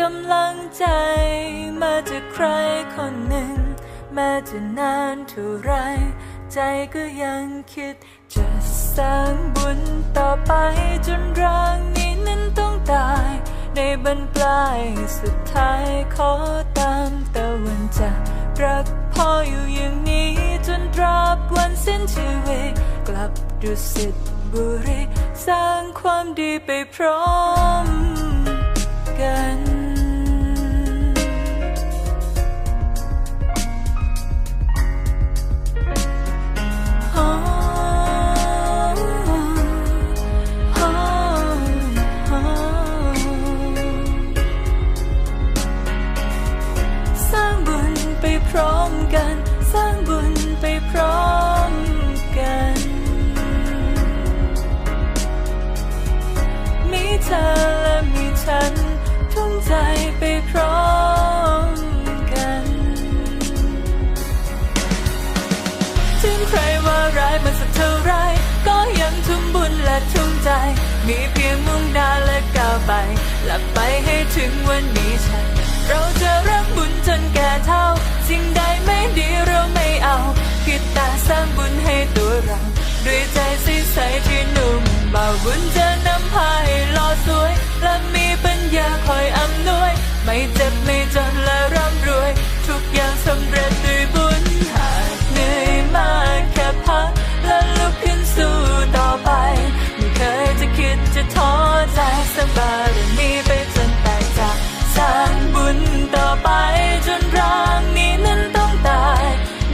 กำลังใจ มาจากใครคนหนึ่ง แม้จะนานเท่าไร ใจก็ยังคิด จะสร้างบุญต่อไปจนร่างนี้นั้นต้องตาย ในบรรปลายสุดท้ายขอตามตะวันจารักพ่ออยู่อย่างนี้จนตราบวันสิ้นชีวิตกลับดุสิตบุรี สร้างความดีไปพร้อม กันอ๋ออ๋ออ๋อสร้างบุญไปพร้อมกัน สร้างบุญไปพร้อมกัน มีเธอ ถึงใครว่าร้ายมันสักเท่าไร ก็ยังทุ่มบุญและทุ่มใจ มีเพียงมุ่งหน้าและก้าวไป หลับไปให้ถึงวันนี้ฉัน เราจะรักบุญจนแก่เท่า สิ่งใดไม่ดีเราไม่เอาคิดแต่สร้างบุญให้ตัวเรา ด้วยใจใสๆที่นุ่มเบาบุญจะนำพาให้หล่อสวย และมีปัญญาคอยอำนวย ไม่เจ็บ to taunt like somebody.